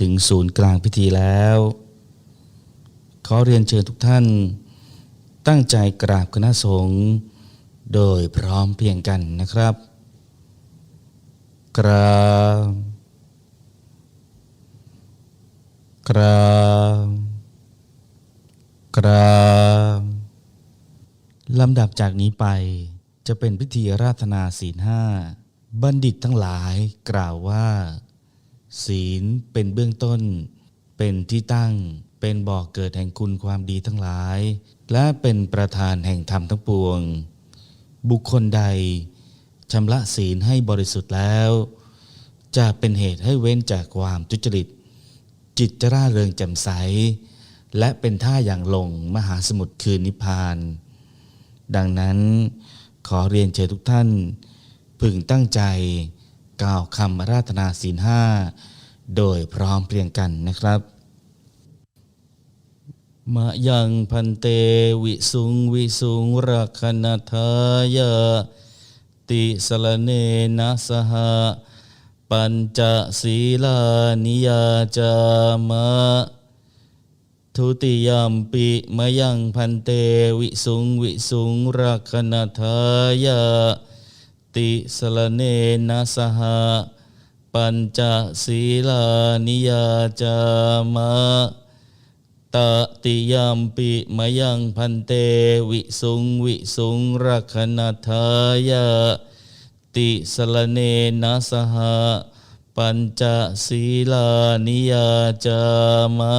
ถึงศูนย์กลางพิธีแล้ว ขอเรียนเชิญทุกท่าน ตั้งใจกราบคณะสงฆ์โดยพร้อมเพียงกันนะครับ กราบกราบกราบลำดับจากนี้ไปจะเป็นพิธีราธนาศีลห้า บัณฑิตทั้งหลายกล่าวว่า ศีลเป็นเบื้องต้น เป็นที่ตั้ง เป็นบ่อกเกิดแห่งคุณความดีทั้งหลาย และเป็นประธานแห่งธรรมทั้งปวง บุคคลใดชำระศีลให้บริสุทธิ์แล้ว จะเป็นเหตุให้เว้นจากความทุจริต จิตจะร่าเริงแจ่มใส และเป็นท่าอย่างลงมหาสมุทรคือนิพพาน ดังนั้นขอเรียนเชิญทุกท่าน พึงตั้งใจ กล่าวคำราธนาศีลห้าโดยพร้อมเพรียงกันนะครับมะยังพันเตวิสุงวิสุงรักขณทายาติสลเนนะสหะปัญจศีลานิยาจามะทุติยามปิมะยังพันเตวิสุงวิสุงรักขณทายา ติสลเนนะสหะปัญจศีลานิยาจามะตติยามปิมยังพันเตวิสุงวิสุงรักขณทายาติสลเนนะสหะปัญจศีลานิยาจามะ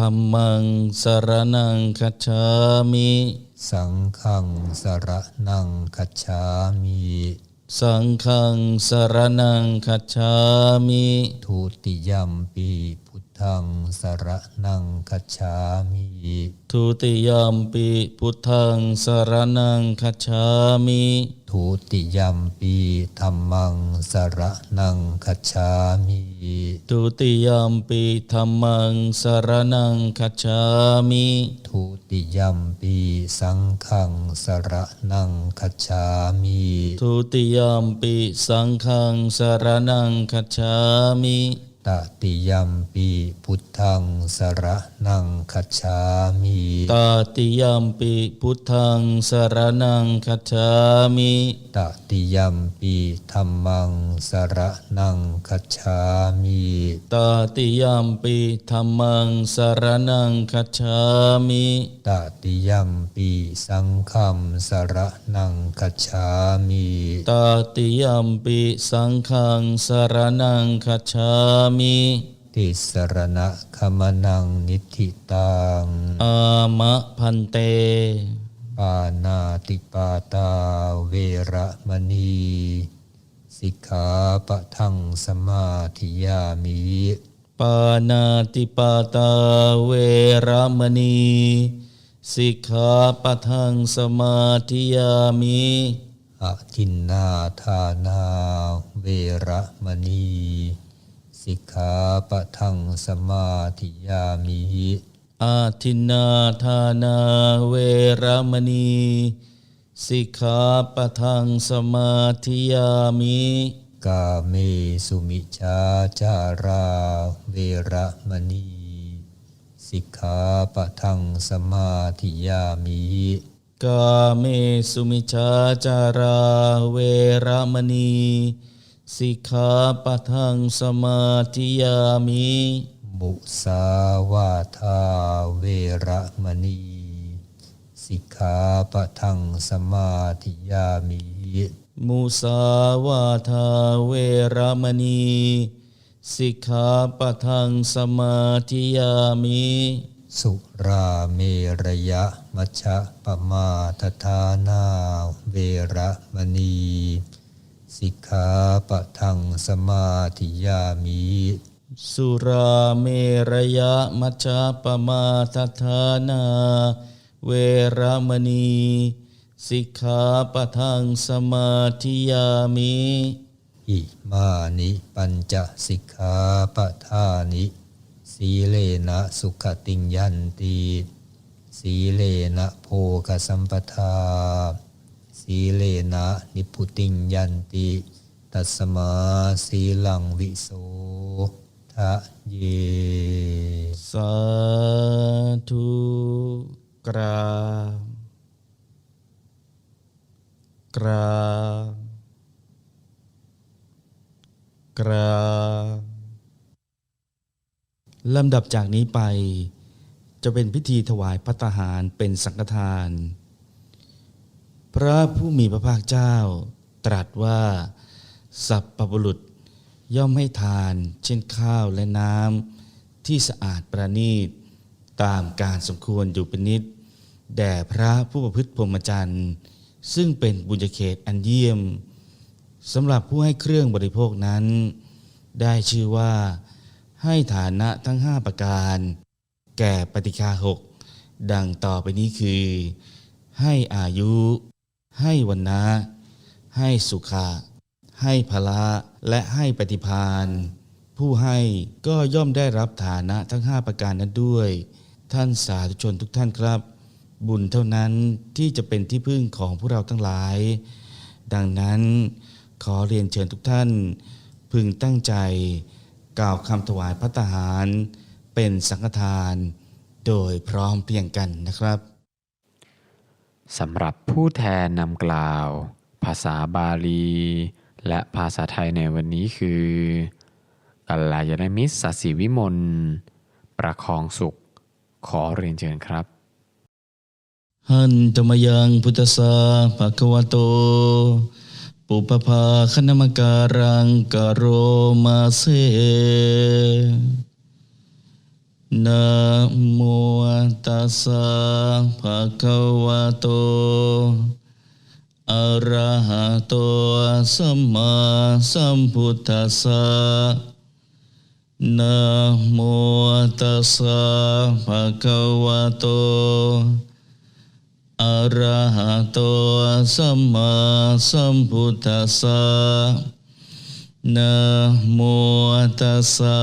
ธัมมังสรณังคัจฉามิสังฆังสระนังคัจฉามิสังฆังสรณังคัจฉามิทุติยัมปีพุทธังสระนังคัจฉามิทุติยามปิพุทธังสรณังคัจฉามิ ทุติยัมปีธัมมังสระนังคัจฉามิทุติยามปิธัมมังสรณังคัจฉามิทุติยัมปีสังฆังสระนังคัจฉามิทุติยามปิสังฆังสรณังคัจฉามิ ตติยัมปีพุทธังสระนังคัจฉามิตาติยามปิพุทธังสรณังคัจฉามิตติยัมปีธัมมังสระนังคัจฉามิตาติยามปิธัมมังสรณังคัจฉามิตติยัมปีสังฆัมสระนังคัจฉามิตาติยามปิสังฆังสรณังคัจฉามิติสรณะขมนังนิธิตัง อามะพันเต ปานาติปาตาเวระมณี สิกขาปะทังสมาธิยามิปานาติปาตาเวระมณี สิกขาปะทังสมาธิยามิอะทินนาทานาเวระมณี สิกขาปะทังสมาธิยามิอาทินนาทานาเวระมณีสิกขาปะทังสมาธิยามิกาเมสุมิชาจาราเวระมณีสิกขาปะทังสมาธิยามิกาเมสุมิชาจาราเวระมณี สิกขาปะทังสมาธิยามิมมุสาวาทาเวระมณี สิกขาปะทังสมาธิยามิมุสาวาทาเวรมณี สิกขาปะทังสมาธิยามิสุราเมระยะมัชฌะปมาทฐานาเวระมณี สิกขาปะทังสมาธิยามิสุราเมรยะมัจจาปมาทฐานา เวรมณี สิกขาปะทังสมาธิยามิอิมานิปัญจสิกขาปะทานิ สีเลนะสุขติงยันติสีเลนะโภคสัมปทา สีเลนะนิพพุติงยันติ ตัสมาสีลังวิโสทะเยสาธุกราบกราบกราบลำดับจากนี้ไป จะเป็นพิธีถวายพัตหารเป็นสังฆทาน พระผู้มีพระภาคเจ้า ตรัสว่า สัพพบุรุษย่อมให้ทาน เช่นข้าวและน้ำที่สะอาดประณีต ตามการสมควรอยู่เป็นนิด แด่พระผู้ประพฤติพรหมจรรย์ ซึ่งเป็นบุญญาเขตอันเยี่ยมสำหรับผู้ให้เครื่องบริโภคนั้น ได้ชื่อว่า ให้ฐานะทั้งห้าประการ แก่ปฏิคาหกดังต่อไปนี้คือ ให้อายุ ให้วันนะให้สุขะให้พละและให้ปฏิพานผู้ให้ก็ย่อมได้รับฐานะทั้งห้าประการนั้นด้วย ท่านสาธุชนทุกท่านครับ บุญเท่านั้นที่จะเป็นที่พึ่งของพวกเราทั้งหลาย ดังนั้นขอเรียนเชิญทุกท่าน พึงตั้งใจ กล่าวคำถวายพระทหาร เป็นสังฆทาน โดยพร้อมเพรียงกันนะครับ สำหรับผู้แทนนำกล่าว ภาษาบาลี และภาษาไทยในวันนี้คือกัลยาณมิตรสศิวิมล ประคองสุข ขอเรียนเชิญครับหันตมยังพุทธสาภะคะวะโต ปุปภาคณมการังกะโรมาเซ นะโมตัสสะภะคะวะโต อะระหะโตสัมมาสัมพุทธัสสะนะโมตัสสะภะคะวะโต อะระหะโตสัมมาสัมพุทธัสสะ นะโมตัสสะ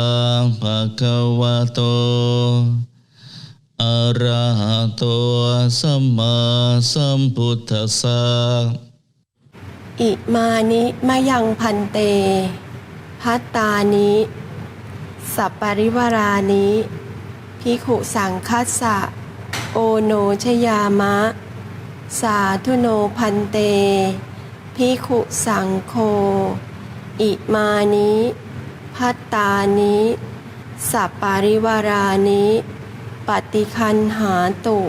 ภะคะวะโต อะระหะโตสัมมาสัมพุทธัสสะ อิมานิมะยังพันเต พัตตานิ สัปปริวารานิพิขุสังคัสสะ โอโนชยามะ สาธุโนพันเตพิขุสังโฆ อิมานิพัตตานิสัปปาริวารานิปฏิคันหาตุ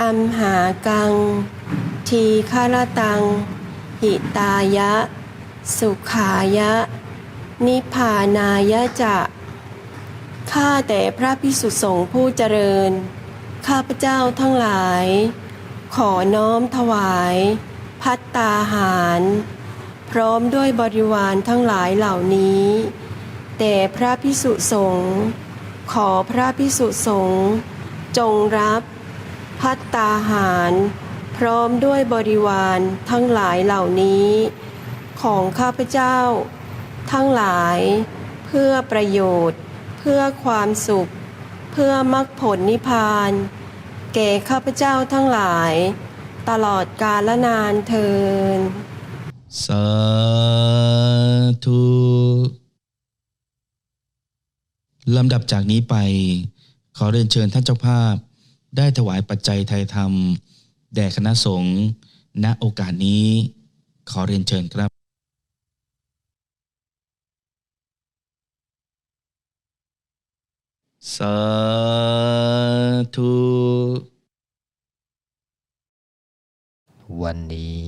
อัมหากัง ทีฆารตัง หิตายะ สุขายะ นิพพานายะจะข้าแต่พระพิสุสงฆ์ผู้เจริญ ข้าพเจ้าทั้งหลาย ขอน้อมถวาย พัตตาหาร พร้อมด้วยบริวารทั้งหลายเหล่านี้ แต่พระพิสุสงฆ์ขอพระพิสุสงฆ์จงรับพัตตาหาร พร้อมด้วยบริวารทั้งหลายเหล่านี้ ของข้าพเจ้า ทั้งหลาย เพื่อประโยชน์ เพื่อความสุข เพื่อมรรคผลนิพพาน แก่ข้าพเจ้าทั้งหลาย ตลอดกาลนานเทิน สาธุลำดับจากนี้ไป ขอเรียนเชิญท่านเจ้าภาพ ได้ถวายปัจจัยไทยธรรม แด่คณะสงฆ์ณโอกาสนี้ ขอเรียนเชิญครับสาธุวันนี้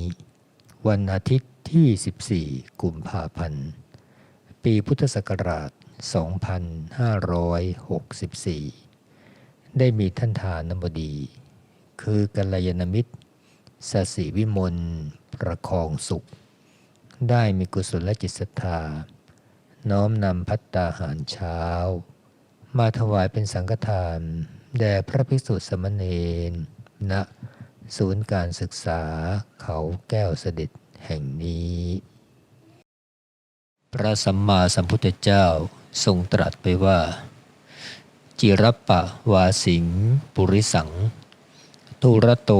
วันอาทิตย์ ที่ 14 กุมภาพันธ์ ปีพุทธศักราช 2564 ได้มีท่านทานบดี คือกัลยาณมิตรสสิวิมล ประคองสุข ได้มีกุศลจิตศรัทธา น้อมนำพัตตาหารเช้า มาถวายเป็นสังฆทาน แด่พระภิกษุสมณรณศูนย์การศึกษาเขาแก้วเสด็จ แห่งนี้ พระสัมมาสัมพุทธเจ้าทรงตรัสไปว่า จิรปะวาสิง ปุริสัง ทุระโต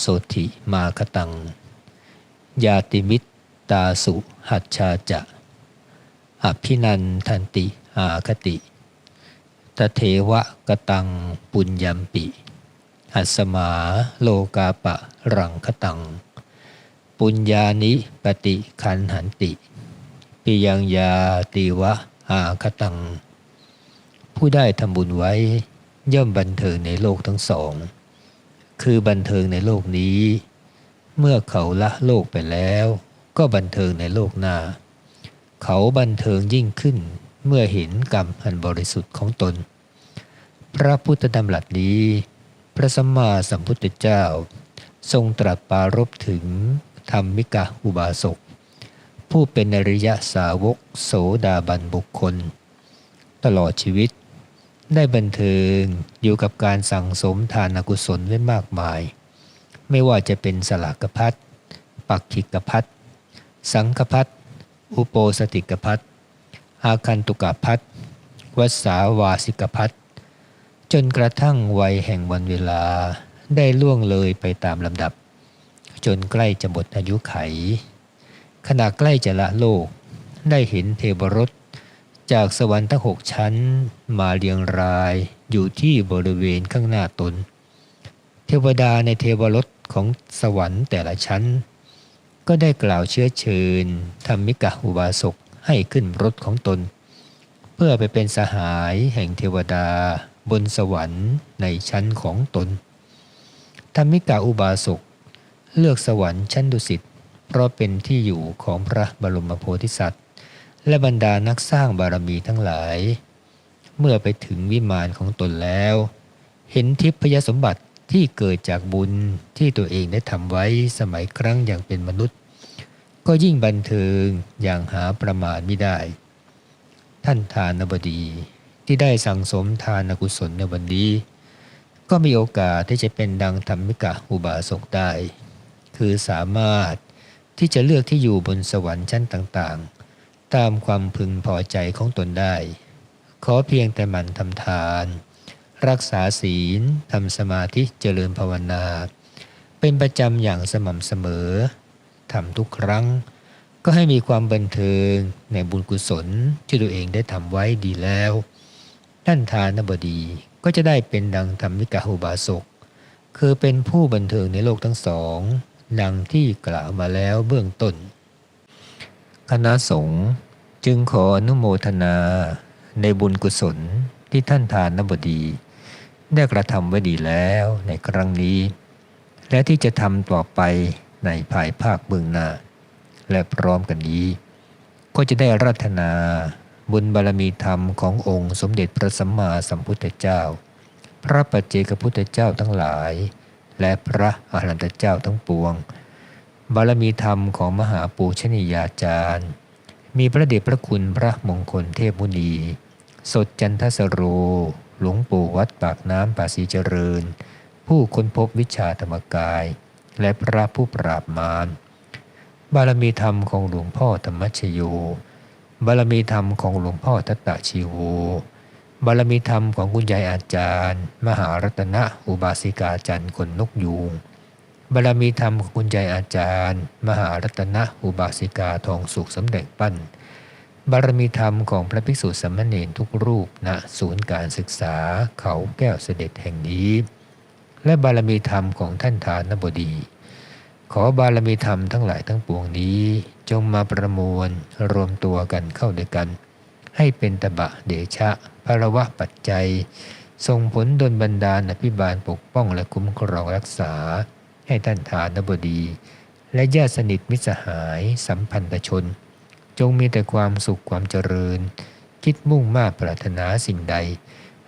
โสธิมาคตัง ยาติมิตตาสุหัชาจะอภินันทันติอาคติตเทวะกตังปุญญัมปิ หัสมาโลกาปะรังคตัง ปุญญานิปฏิคันหันติ ปิยังยาติวะอาคตัง ผู้ได้ทำบุญไว้ย่อมบันเทิงในโลกทั้งสอง คือบันเทิงในโลกนี้ เมื่อเขาละโลกไปแล้ว ก็บันเทิงในโลกหน้า เขาบันเทิงยิ่งขึ้นเมื่อเห็นกรรมอันบริสุทธิ์ของตน พระพุทธดำรัสนี้ พระสัมมาสัมพุทธเจ้า ทรงตรัสปรารภถึง ธรรมิกะอุบาสก ผู้เป็นอริยสาวกโสดาบันบุคคล ตลอดชีวิต ได้บันเทิงอยู่กับการสั่งสมทานกุศลไว้มากมาย ไม่ว่าจะเป็นสลากพัดปักขิกพัดสังคพัดอุโปสติกพัดอาคันตุกพัดวัสสาวาสิกพัดจนกระทั่งวัยแห่งวันเวลาได้ล่วงเลยไปตามลำดับ จนใกล้จะหมดอายุไข ขณะใกล้จะละโลก ได้เห็นเทวรถจากสวรรค์ทั้งหกชั้นมาเรียงรายอยู่ที่บริเวณข้างหน้าตน เทวดาในเทวรถของสวรรค์แต่ละชั้น ก็ได้กล่าวเชื้อเชิญธรรมิกะอุบาสกให้ขึ้นรถของตน เพื่อไปเป็นสหายแห่งเทวดาบนสวรรค์ในชั้นของตนธรรมิกาอุบาสก เลือกสวรรค์ชั้นดุสิตเพราะเป็นที่อยู่ของพระบรมโพธิสัตว์ และบรรดานักสร้างบารมีทั้งหลาย เมื่อไปถึงวิมานของตนแล้ว เห็นทิพยสมบัติที่เกิดจากบุญที่ตัวเองได้ทำไว้สมัยครั้งอยังเป็นมนุษย์ ก็ยิ่งบันเทิงอย่างหาประมาณไม่ได้ ท่านทานบดีที่ได้สั่งสมทานกุศลในวันนี้ ก็มีโอกาสที่จะเป็นดังธรรมิกะอุบาสกได้ คือสามารถที่จะเลือกที่อยู่บนสวรรค์ชั้นต่างๆ ตามความพึงพอใจของตนได้ ขอเพียงแต่มันทำทาน รักษาศีลทำสมาธิเจริญภาวนา เป็นประจำอย่างสม่ำเสมอทำทุกครั้ง ก็ให้มีความบันเทิงในบุญกุศลที่ตัวเองได้ทำไว้ดีแล้วท่านทานบดีก็จะได้เป็นดังธรรมิกาหุบาสกคือเป็นผู้บันเทิงในโลกทั้งสอง ดังที่กล่าวมาแล้วเบื้องต้น คณะสงฆ์จึงขออนุโมทนาในบุญกุศลที่ท่านทานนบดี ได้กระทำไว้ดีแล้วในครั้งนี้ และที่จะทำต่อไปในภายภาคเบื้องหน้า และพร้อมกันนี้ ก็จะได้รัตนาบุญบารมีธรรมขององค์สมเด็จพระสัมมาสัมพุทธเจ้า พระปัจเจกพุทธเจ้าทั้งหลาย และพระอรหันตเจ้าทั้งปวง บารมีธรรมของมหาปูชนียาจารย์ มีพระเดชพระคุณพระมงคลเทพมุนี สดจันทสโร หลวงปู่วัดปากน้ำป่าสีเจริญ ผู้ค้นพบวิชาธรรมกาย และพระผู้ปราบมาร บารมีธรรมของหลวงพ่อธรรมชโย บารมีธรรมของหลวงพ่อทัตตะชีโว บารมีธรรมของคุณยายอาจารย์ มหารัตนะอุบาสิกาจันทร์คนนกยูงบารมีธรรมของคุณยายอาจารย์ มหารัตนะอุบาสิกาทองสุขสำเร็จปั้น บารมีธรรมของพระภิกษุสามเณรทุกรูปณศูนย์การศึกษาเขาแก้วเสด็จแห่งนี้ และบารมีธรรมของท่านทานบดี ขอบารมีธรรมทั้งหลายทั้งปวงนี้ จงมาประมวลรวมตัวกันเข้าด้วยกัน ให้เป็นตบะเดชะพระวะปัจจัยส่งผลดลบันดาลอภิบาลปกป้องและคุ้มครองรักษา ให้ท่านฐานบดี และญาติสนิทมิตรสหายสัมพันธชน จงมีแต่ความสุขความเจริญ คิดมุ่งมา่ปรารถนาสิ่งใด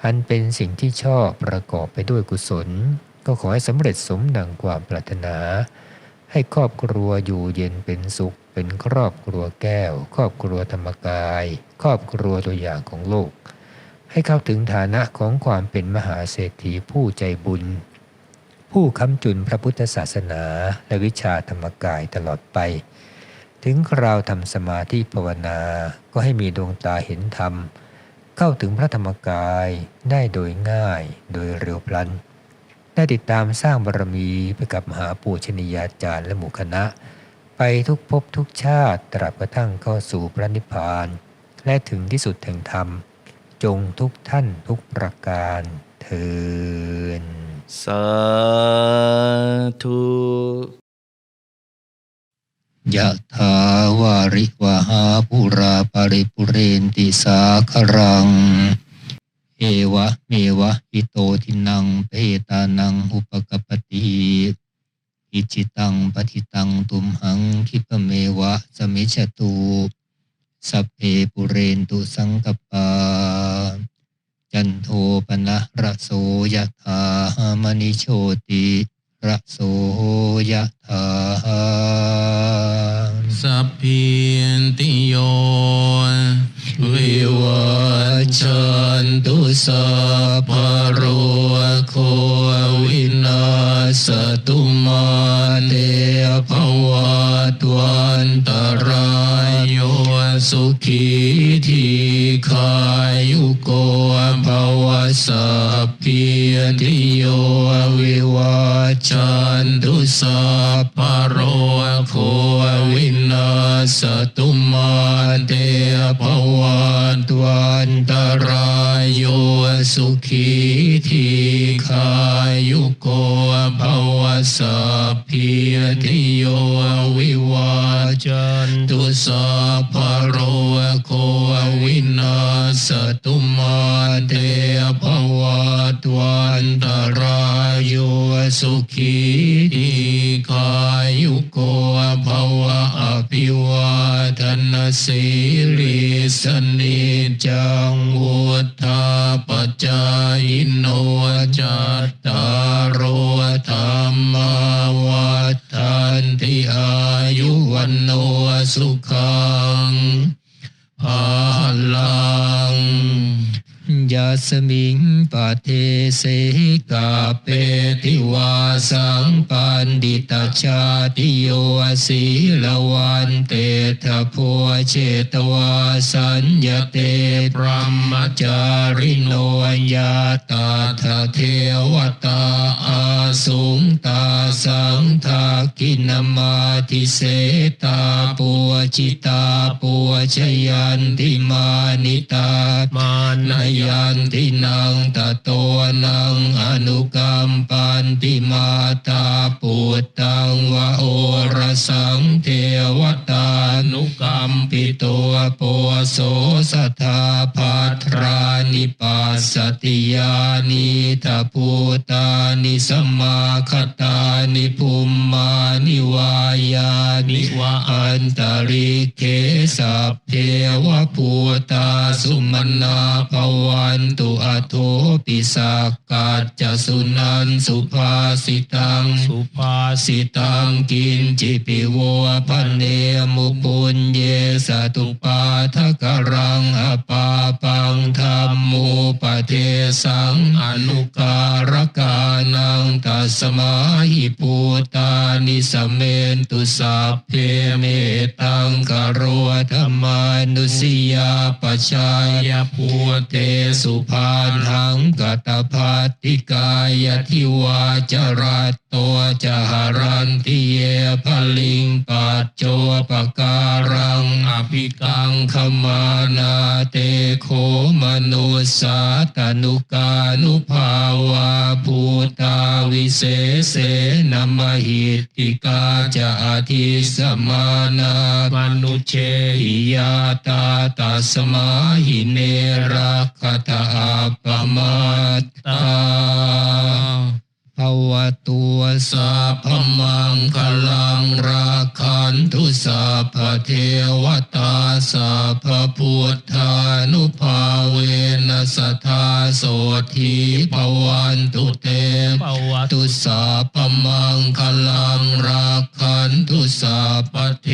อันเป็นสิ่งที่ชอบประกอบไปด้วยกุศล ก็ขอให้สำเร็จสมดังความปรารถนา ให้ครอบครัวอยู่เย็นเป็นสุข เป็นครอบครัวแก้ว ครอบครัวธรรมกาย ครอบครัวตัวอย่างของโลก ให้เข้าถึงฐานะของความเป็นมหาเศรษฐีผู้ใจบุญ ผู้ค้ำจุนพระพุทธศาสนาและวิชาธรรมกายตลอดไป ถึงคราวทำสมาธิภาวนาก็ให้มีดวงตาเห็นธรรม เข้าถึงพระธรรมกายได้โดยง่ายโดยเร็วพลันได้ติดตามสร้างบารมีไปกับมหาปูชนียาจารย์และหมู่คณะ ไปทุกภพทุกชาติตราบกระทั่งเข้าสู่พระนิพพาน และถึงที่สุดแห่งธรรม จงทุกท่านทุกประการเทินสาธุยะถาวาริวหาปุราปาริปุเรนติสาครัง เอวะเมวะอิโตทินังเปตานังอุปกปปติ อิจิตังปฏิตังตุมหังคิปเมวะสมิจฉตุสัพเพปุเรนตุสังกปปาจันโทปนะระโสยะถามณิโชติระโสยะถาสัพพิติโย วิวัชันตุสัพพโรโควินาสตุมาเตภวัตวันตรายโยสุขีทีขายุโกภวสัพพิติโยวิวัชันตุสัพพโรโควินาสตุมา เตภวัตวันตรายโยสุขีทีขายุโกภวสัพพิติโยวิวัชจัน สัพพะโรโควินาสตุมาเตภวัตวันตรายโยสุขีทีขายุโกภวะอภิวาทนาสิริสนิจังวุธาปจายโนจัตตารโธรรมว 生命 ทเสกาเปติวาสังปันดิตาชาติโยสีลวันเตถะโพเชตวาสัญญเตพรหมจาริโนยาตาทะเทวตาอาสุงตาสังทากินมาทิเสตาปัวจิตาปัวชยันติมานิตามานานายันตินังตโตนังอนุกรรมปันติมาตา หิปูตานิสเมนตุสัพเพเมตังกโรธรรมานุสิยาปชายภูเตสุภานังกตภัตติกายทิวาจรัต ตัวจหารันติเยพลิงปัจโจปการังอภิกังขมานาเตโคมนุสาตนุกานุภาวาภูตาวิเศเสนมหิติกาจะอาทิสมานาปนุเชหิยาตาตัสมาหิเนรักขตาปมาตตา วตัวสัพพมังคลังราคันทุสัพเทวตาสัพพุทธานุภาเวนัสทธาโสธีภวันตุเตภวตุสัพพมังคลังราคันทุสัพเท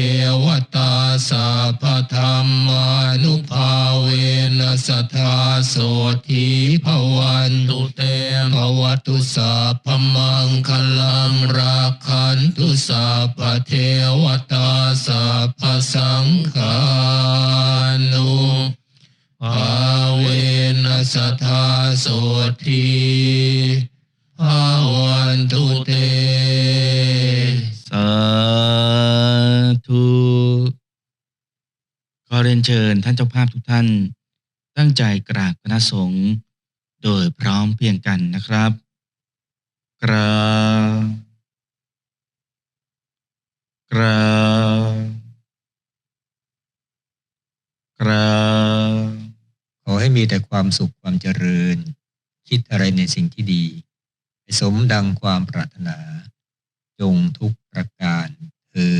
วตาสัพธรรมานุภาเวนัสทธาโสธีภวันตุเตภวตุสัพมังคลังราคันตุสัพเทวตาสัพสังฆานุภาเวนัสทธาโสธีภวันตุเตสาธุขอเรียนเชิญท่านเจ้าภาพทุกท่าน ตั้งใจกราบคณะสงฆ์โดยพร้อมเพียงกันนะครับ กราบกราบกราบขอให้มีแต่ความสุขความเจริญ คิดอะไรในสิ่งที่ดีสมดังความปรารถนา จงทุกประการเทิ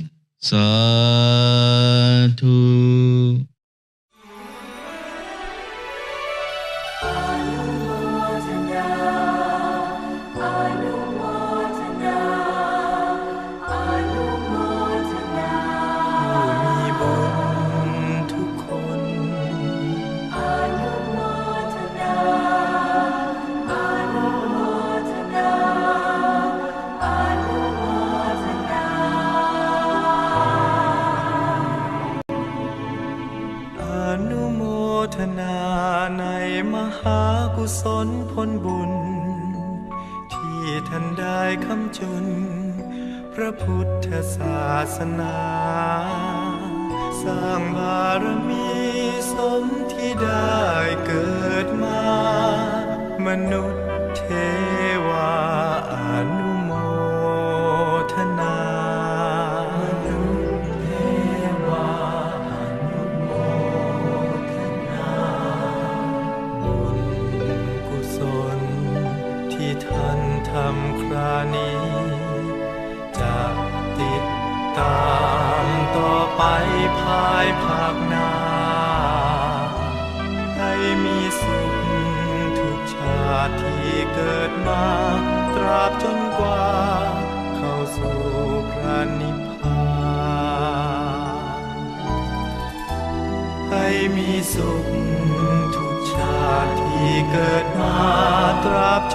นสาธุ ระพุทธศาสนา สร้างบารมีสมที่ได้เกิดมา มนุษย์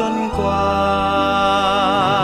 ชา